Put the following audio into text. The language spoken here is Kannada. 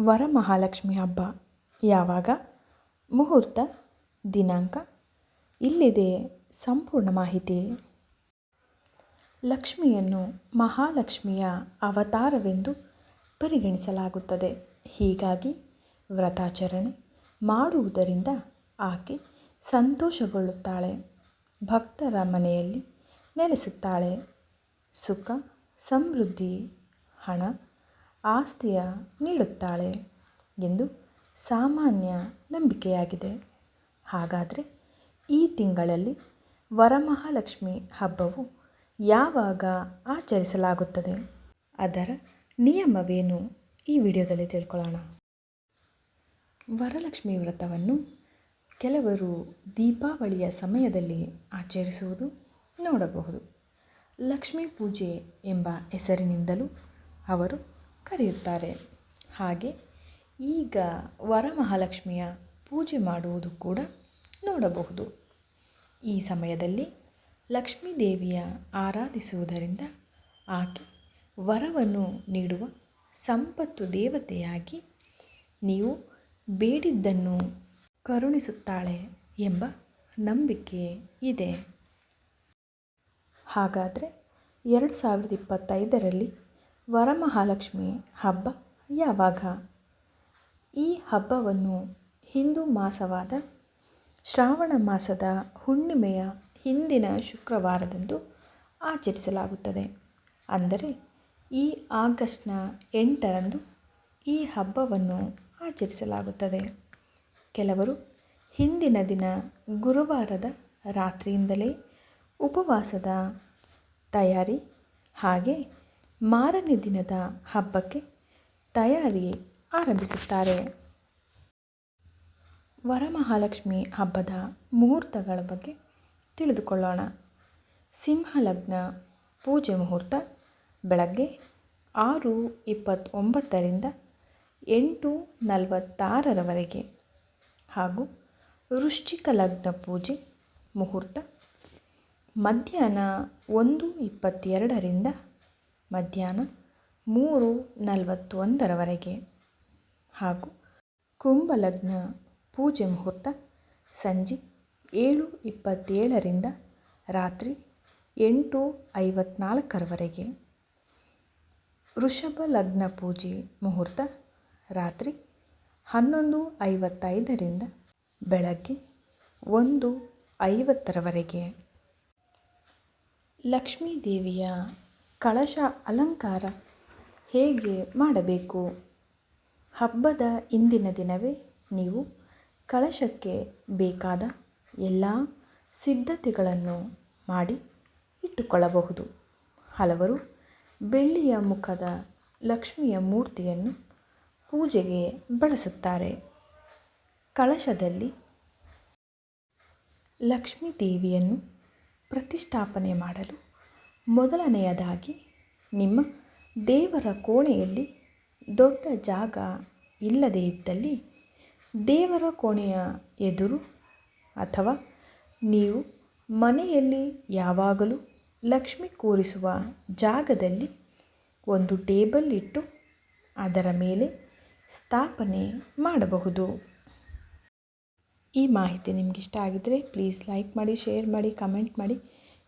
ವರಮಹಾಲಕ್ಷ್ಮಿ ಹಬ್ಬ. ಯಾವಾಗ? ಮುಹೂರ್ತ, ದಿನಾಂಕ. ಇಲ್ಲಿದೆ ಸಂಪೂರ್ಣ ಮಾಹಿತಿ. ಲಕ್ಷ್ಮಿಯನ್ನು ಮಹಾಲಕ್ಷ್ಮಿಯ ಅವತಾರವೆಂದು ಪರಿಗಣಿಸಲಾಗುತ್ತದೆ. ಹೀಗಾಗಿ ವ್ರತಾಚರಣೆ ಮಾಡುವುದರಿಂದ ಆಕೆ ಸಂತೋಷಗೊಳ್ಳುತ್ತಾಳೆ. ಭಕ್ತರ ಮನೆಯಲ್ಲಿ ನೆಲೆಸುತ್ತಾಳೆ. ಸುಖ, ಸಮೃದ್ಧಿ, ಹಣ ಆಸ್ತಿಯ ನೀಡುತ್ತಾಳೆ ಎಂದು ಸಾಮಾನ್ಯ ನಂಬಿಕೆಯಾಗಿದೆ. ಹಾಗಾದರೆ ಈ ತಿಂಗಳಲ್ಲಿ ವರಮಹಾಲಕ್ಷ್ಮಿ ಹಬ್ಬವು ಯಾವಾಗ ಆಚರಿಸಲಾಗುತ್ತದೆ? ಅದರ ನಿಯಮವೇನು? ಈ ವಿಡಿಯೋದಲ್ಲಿ ತಿಳ್ಕೊಳ್ಳೋಣ. ವರಲಕ್ಷ್ಮಿ ವ್ರತವನ್ನು ಕೆಲವರು ದೀಪಾವಳಿಯ ಸಮಯದಲ್ಲಿ ಆಚರಿಸುವುದು ನೋಡಬಹುದು. ಲಕ್ಷ್ಮೀ ಪೂಜೆ ಎಂಬ ಹೆಸರಿನಿಂದಲೂ ಅವರು ಕರೆಯುತ್ತಾರೆ. ಹಾಗೆ ಈಗ ವರಮಹಾಲಕ್ಷ್ಮಿಯ ಪೂಜೆ ಮಾಡುವುದು ಕೂಡ ನೋಡಬಹುದು. ಈ ಸಮಯದಲ್ಲಿ ಲಕ್ಷ್ಮೀ ದೇವಿಯ ಆರಾಧಿಸುವುದರಿಂದ ಆಕೆ ವರವನ್ನು ನೀಡುವ ಸಂಪತ್ತು ದೇವತೆಯಾಗಿ ನೀವು ಬೇಡಿದ್ದನ್ನು ಕರುಣಿಸುತ್ತಾಳೆ ಎಂಬ ನಂಬಿಕೆ ಇದೆ. ಹಾಗಾದರೆ ಎರಡು ಸಾವಿರದ ಇಪ್ಪತ್ತೈದರಲ್ಲಿ ವರಮಹಾಲಕ್ಷ್ಮಿ ಹಬ್ಬ ಯಾವಾಗ? ಈ ಹಬ್ಬವನ್ನು ಹಿಂದೂ ಮಾಸವಾದ ಶ್ರಾವಣ ಮಾಸದ ಹುಣ್ಣಿಮೆಯ ಹಿಂದಿನ ಶುಕ್ರವಾರದಂದು ಆಚರಿಸಲಾಗುತ್ತದೆ. ಅಂದರೆ ಈ ಆಗಸ್ಟ್ನ ಎಂಟರಂದು ಈ ಹಬ್ಬವನ್ನು ಆಚರಿಸಲಾಗುತ್ತದೆ. ಕೆಲವರು ಹಿಂದಿನ ದಿನ ಗುರುವಾರದ ರಾತ್ರಿಯಿಂದಲೇ ಉಪವಾಸದ ತಯಾರಿ ಹಾಗೆ ಮಾರನೇ ದಿನದ ಹಬ್ಬಕ್ಕೆ ತಯಾರಿ ಆರಂಭಿಸುತ್ತಾರೆ. ವರಮಹಾಲಕ್ಷ್ಮಿ ಹಬ್ಬದ ಮುಹೂರ್ತಗಳ ಬಗ್ಗೆ ತಿಳಿದುಕೊಳ್ಳೋಣ. ಸಿಂಹಲಗ್ನ ಪೂಜೆ ಮುಹೂರ್ತ ಬೆಳಗ್ಗೆ ಆರು ಇಪ್ಪತ್ತೊಂಬತ್ತರಿಂದ ಎಂಟು ನಲವತ್ತಾರರವರೆಗೆ ಹಾಗೂ ವೃಶ್ಚಿಕ ಲಗ್ನ ಪೂಜೆ ಮುಹೂರ್ತ ಮಧ್ಯಾಹ್ನ ಒಂದು ಇಪ್ಪತ್ತೆರಡರಿಂದ ಮಧ್ಯಾಹ್ನ ಮೂರು ನಲವತ್ತೊಂದರವರೆಗೆ. ಹಾಗೂ ಕುಂಭಲಗ್ನ ಪೂಜೆ ಮುಹೂರ್ತ ಸಂಜೆ ಏಳು ಇಪ್ಪತ್ತೇಳರಿಂದ ರಾತ್ರಿ ಎಂಟು ಐವತ್ನಾಲ್ಕರವರೆಗೆ. ವೃಷಭ ಲಗ್ನ ಪೂಜೆ ಮುಹೂರ್ತ ರಾತ್ರಿ ಹನ್ನೊಂದು ಐವತ್ತೈದರಿಂದ ಬೆಳಗ್ಗೆ ಒಂದು ಐವತ್ತರವರೆಗೆ. ಲಕ್ಷ್ಮೀ ದೇವಿಯ ಕಳಶ ಅಲಂಕಾರ ಹೇಗೆ ಮಾಡಬೇಕು? ಹಬ್ಬದ ಇಂದಿನ ದಿನವೇ ನೀವು ಕಳಶಕ್ಕೆ ಬೇಕಾದ ಎಲ್ಲ ಸಿದ್ಧತೆಗಳನ್ನು ಮಾಡಿ ಇಟ್ಟುಕೊಳ್ಳಬಹುದು. ಹಲವರು ಬೆಳ್ಳಿಯ ಮುಖದ ಲಕ್ಷ್ಮಿಯ ಮೂರ್ತಿಯನ್ನು ಪೂಜೆಗೆ ಬಳಸುತ್ತಾರೆ. ಕಳಶದಲ್ಲಿ ಲಕ್ಷ್ಮೀ ದೇವಿಯನ್ನು ಪ್ರತಿಷ್ಠಾಪನೆ ಮಾಡಲು ಮೊದಲನೆಯದಾಗಿ, ನಿಮ್ಮ ದೇವರ ಕೋಣೆಯಲ್ಲಿ ದೊಡ್ಡ ಜಾಗ ಇಲ್ಲದೇ ಇದ್ದಲ್ಲಿ ದೇವರ ಕೋಣೆಯ ಎದುರು ಅಥವಾ ನೀವು ಮನೆಯಲ್ಲಿ ಯಾವಾಗಲೂ ಲಕ್ಷ್ಮಿ ಕೂರಿಸುವ ಜಾಗದಲ್ಲಿ ಒಂದು ಟೇಬಲ್ ಇಟ್ಟು ಅದರ ಮೇಲೆ ಸ್ಥಾಪನೆ ಮಾಡಬಹುದು. ಈ ಮಾಹಿತಿ ನಿಮಗಿಷ್ಟ ಆಗಿದ್ದರೆ ಪ್ಲೀಸ್ ಲೈಕ್ ಮಾಡಿ, ಶೇರ್ ಮಾಡಿ, ಕಮೆಂಟ್ ಮಾಡಿ.